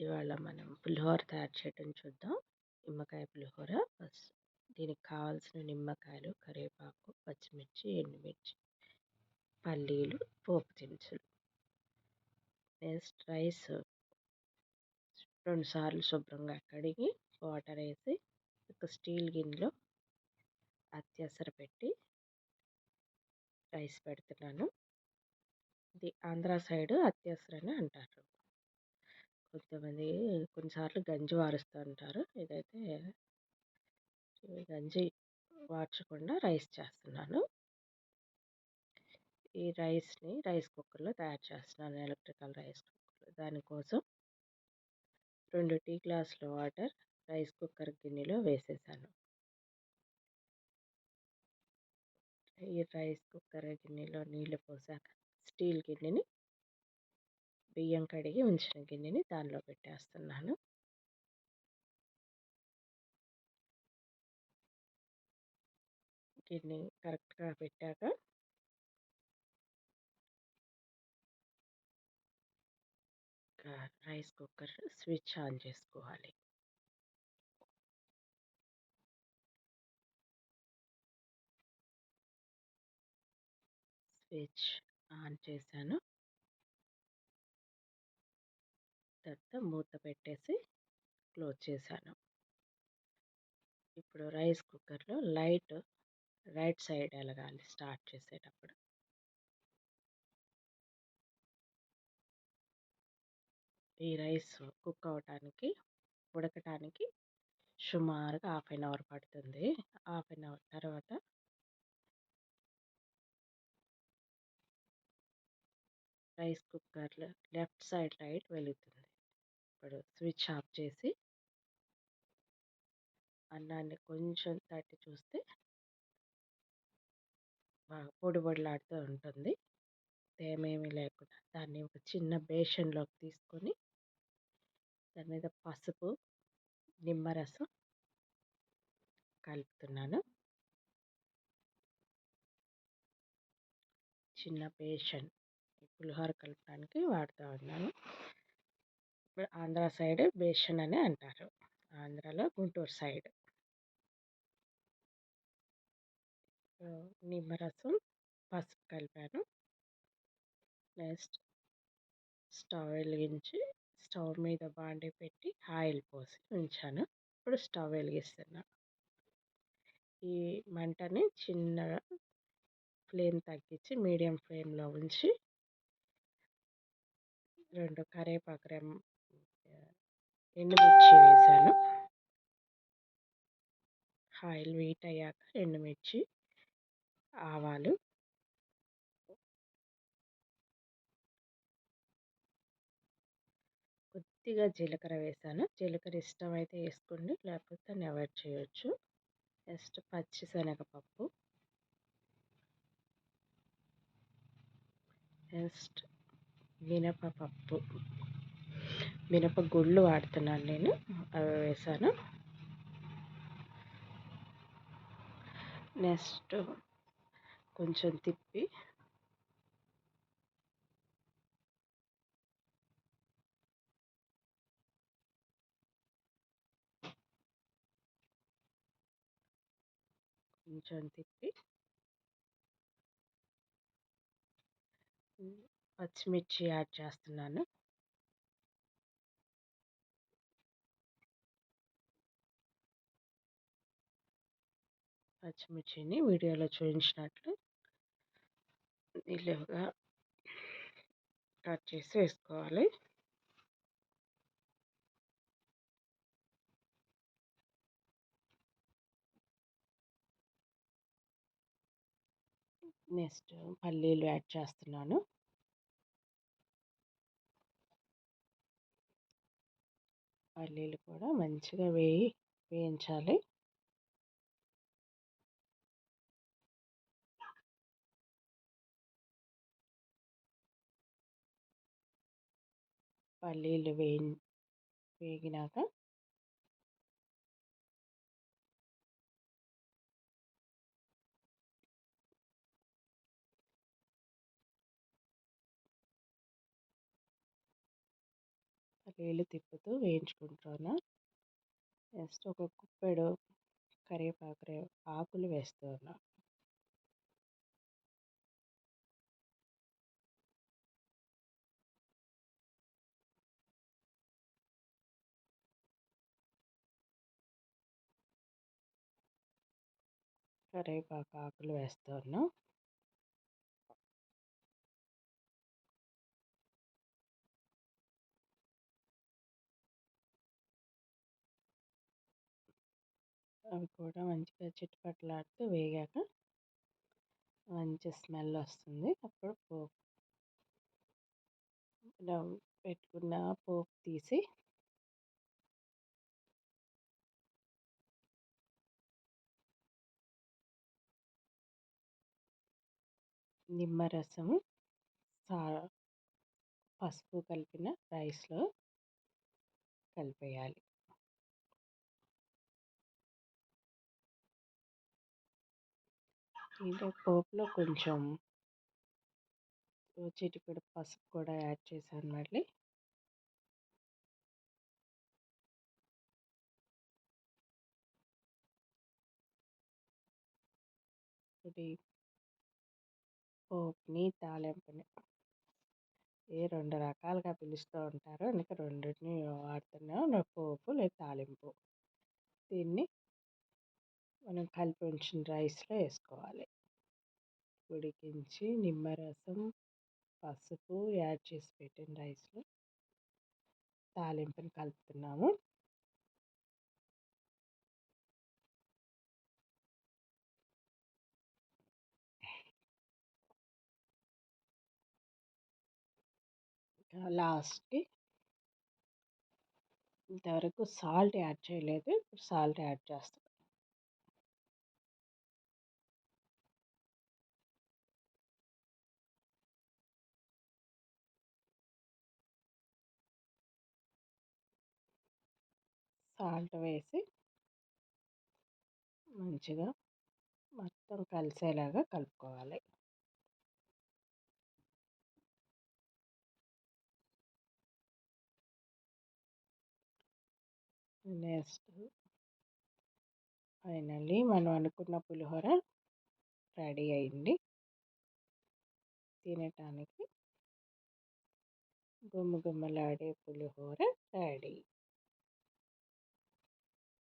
ఇవాళ మనం పులిహోర తయారు చేయడం చూద్దాం. నిమ్మకాయ పులిహోర ఫస్ట్ దీనికి కావాల్సిన నిమ్మకాయలు కరివేపాకు పచ్చిమిర్చి ఎండుమిర్చి పల్లీలు పోపు దినుసులు. నెక్స్ట్ రైస్ రెండు సార్లు శుభ్రంగా కడిగి వాటర్ వేసి ఒక స్టీల్ గిన్నెలో అత్యవసర పెట్టి రైస్ పెడుతున్నాను. ఇది ఆంధ్ర సైడ్ అత్యవసరని అంటారు. కొంతమంది కొన్నిసార్లు గంజి వారుస్తూ ఉంటారు. ఇదైతే గంజి వార్చకుండా రైస్ చేస్తున్నాను. ఈ రైస్ని రైస్ కుక్కర్లో తయారు చేస్తున్నాను. ఎలక్ట్రికల్ రైస్ కుక్కర్లో. దానికోసం రెండు టీ గ్లాసుల వాటర్ రైస్ కుక్కర్ గిన్నెలో వేసేసాను. ఈ రైస్ కుక్కర్ గిన్నెలో నీళ్ళు పోసాక స్టీల్ గిన్నెని బియ్యం కడిగి ఉంచిన గిన్నెని దానిలో పెట్టేస్తున్నాను. గిన్నె కరెక్ట్గా పెట్టాక రైస్ కుక్కర్ స్విచ్ ఆన్ చేసుకోవాలి. స్విచ్ ఆన్ చేశాను. తర్వాత మూత పెట్టేసి క్లోజ్ చేశాను. ఇప్పుడు రైస్ కుక్కర్లో లైట్ రైట్ సైడ్ ఎలగాలి స్టార్ట్ చేసేటప్పుడు. ఈ రైస్ కుక్ అవటానికి ఉడకటానికి సుమారుగా హాఫ్ అన్ అవర్ పడుతుంది. హాఫ్ అన్ అవర్ తర్వాత రైస్ కుక్కర్లో లెఫ్ట్ సైడ్ లైట్ వెలుగుతుంది. ఇప్పుడు స్విచ్ ఆఫ్ చేసి అన్నాన్ని కొంచెం తట్టి చూస్తే బాగా పొడి పొడిలాడుతూ ఉంటుంది. తేమేమీ లేకుండా దాన్ని ఒక చిన్న బేషన్లోకి తీసుకొని దాని మీద పసుపు నిమ్మరసం కలుపుతున్నాను. చిన్న బేషన్ పులిహోర కలపడానికి వాడుతూ ఉన్నాను. ఆంధ్ర సైడ్ బేషన్ అని అంటారు. ఆంధ్రాలో గుంటూరు సైడ్. నిమ్మరసం పసుపు కలిపాను. నెక్స్ట్ స్టవ్ వెలిగించి స్టవ్ మీద బాండి పెట్టి ఆయిల్ పోసి ఉంచాను. ఇప్పుడు స్టవ్ వెలిగిస్తున్నా. ఈ మంటని చిన్నగా ఫ్లేమ్ తగ్గించి మీడియం ఫ్లేమ్లో ఉంచి రెండు కరివేపాకు రెమ్ ఎండుమిర్చి వేసాను. ఆయిల్ వీట్ అయ్యాక ఎండుమిర్చి ఆవాలు. కొద్దిగా జీలకర్ర వేసాను. జీలకర్ర ఇష్టమైతే వేసుకోండి లేకపోతే దాన్ని అవాయిడ్ చేయొచ్చు. నెక్స్ట్ పచ్చి శనగపప్పు. నెక్స్ట్ మినపపప్పు. మినప గుళ్ళు వాడుతున్నాను నేను. అవి వేసాను. నెక్స్ట్ కొంచెం తిప్పి. కొంచెం తిప్పి. పచ్చిమిర్చి యాడ్ చేస్తున్నాను. పచ్చిమిర్చిని వీడియోలో చూపించినట్లు నిలువుగా కట్ చేసి వేసుకోవాలి. నెక్స్ట్ పల్లీలు యాడ్ చేస్తున్నాను. పల్లీలు కూడా మంచిగా వేయి వేయించాలి. పల్లీలు వేయి వేగినాక పల్లీలు తిప్పుతూ వేయించుకుంటున్నా. నెక్స్ట్ ఒక కుప్పెడు కరివేపాకు ఆకులు వేస్తూ కరివేపాకు ఆకులు వేస్తాను అవి కూడా మంచిగా చిట్టుపట్లాడుతూ వేగాక మంచి స్మెల్ వస్తుంది. అప్పుడు పోపు పెట్టుకున్న పోపు తీసి నిమ్మరసము సా పసుపు కలిపిన రైస్లో కలిపేయాలి. దీంట్లో పోపులో కొంచెం చిటికెడు పసుపు కూడా యాడ్ చేశాను మళ్ళీ. ఇది పోపుని తాలింపుని ఏ రెండు రకాలుగా పిలుస్తూ ఉంటారు అందుకే రెండింటిని వాడుతున్నాం పోపు లేదా తాలింపు. దీన్ని మనం కలిపి ఉంచిన రైస్లో వేసుకోవాలి. ఉడికించి నిమ్మరసం పసుపు యాడ్ చేసి పెట్టిన రైస్లో తాలింపుని కలుపుతున్నాము. లాస్ట్కి ఇంతవరకు సాల్ట్ యాడ్ చేయలేదు. సాల్ట్ యాడ్ చేస్తాం. సాల్ట్ వేసి మంచిగా మొత్తం కలిసేలాగా కలుపుకోవాలి. నెక్స్ట్ ఫైనల్లీ మనం అనుకున్న పులిహోర రెడీ అయింది. తినటానికి గుమ్మగుమ్మలాడే పులిహోర రెడీ.